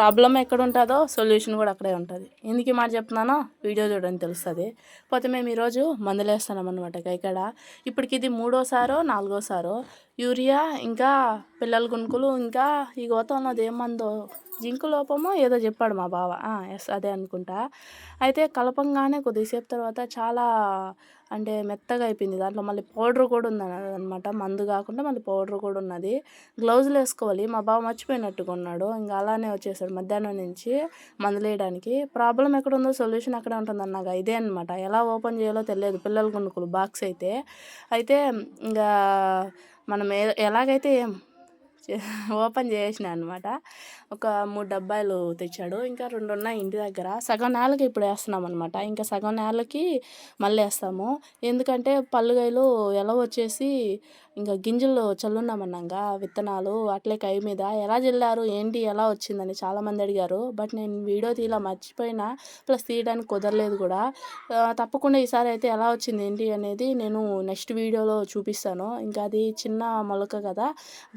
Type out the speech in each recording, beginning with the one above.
Problem ఎక్కడ ఉంటుందో solution కూడా అక్కడే ఉంటుంది. ఎందుకు మాట చెప్తున్నానో వీడియో చూడని తెలుస్తుంది. పోతే మేము ఈరోజు మందులేస్తున్నాం అనమాట ఇక్కడ ఇప్పటికి ఇది మూడోసారో నాలుగోసారో యూరియా ఇంకా పిల్లల గుణుకులు ఇంకా ఈ గోతంలో అది ఏమందో జింకు లోపమో ఏదో చెప్పాడు మా బావ. ఎస్ అదే అనుకుంటా. అయితే కలపంగానే కొద్దిసేపు తర్వాత చాలా అంటే మెత్తగా అయిపోయింది. దాంట్లో మళ్ళీ పౌడర్ కూడా ఉంది అనమాట మందు కాకుండా మళ్ళీ పౌడర్ కూడా ఉన్నది. గ్లౌజులు వేసుకోవాలి. మా బావ మర్చిపోయినట్టుగా ఉన్నాడు ఇంకా అలానే వచ్చేసాడు మధ్యాహ్నం నుంచి మందులు వేయడానికి. ప్రాబ్లం ఎక్కడ ఉందో సొల్యూషన్ అక్కడే ఉంటుంది అన్నాక ఇదే అనమాట ఎలా ఓపెన్ చేయాలో తెలియదు. పిల్లల కొనుక్కులు బాక్స్ అయితే. అయితే ఇంకా మనం ఏ- ఎలాగైతే ఓపెన్ చేసిన అనమాట ఒక మూడు డబ్బాలు తెచ్చాడు. ఇంకా రెండు ఉన్నాయి ఇంటి దగ్గర. సగం నేలకి ఇప్పుడు వేస్తున్నాం అనమాట ఇంకా సగం నేలకి మళ్ళీ వేస్తాము. ఎందుకంటే పల్లుగాయలు ఎలా వచ్చేసి ఇంకా గింజలు చల్లున్నామన్నాగా విత్తనాలు అట్లే కై మీద. ఎలా చల్లారు ఏంటి ఎలా వచ్చిందని చాలామంది అడిగారు. బట్ నేను వీడియో తీలా మర్చిపోయినా ప్లస్ తీయడానికి కుదరలేదు కూడా. తప్పకుండా ఈసారి అయితే ఎలా వచ్చింది ఏంటి అనేది నేను నెక్స్ట్ వీడియోలో చూపిస్తాను. ఇంకా అది చిన్న మొలక కదా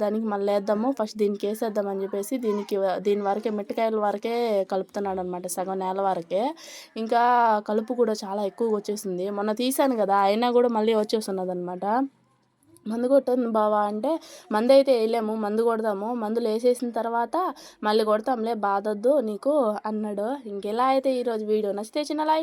దానికి మళ్ళీ వేద్దాము ఫస్ట్ దీనికి వేసేద్దామని చెప్పేసి దీనికి దీని వరకే మిట్టకాయల వరకే కలుపుతున్నాడు అనమాట సగం నేల వరకే. ఇంకా కలుపు కూడా చాలా ఎక్కువగా వచ్చేసింది. మొన్న తీశాను కదా అయినా కూడా మళ్ళీ వచ్చేస్తున్నది అనమాట మందు కొట్టదు బావా అంటే మందు అయితే వేయలేము మందు కొడదాము. మందులు వేసేసిన తర్వాత మళ్ళీ కొడతాంలే బాధొద్దు నీకు అన్నాడు. ఇంకెలా అయితే ఈరోజు వీడియో నచ్చితే చిన్న లైక్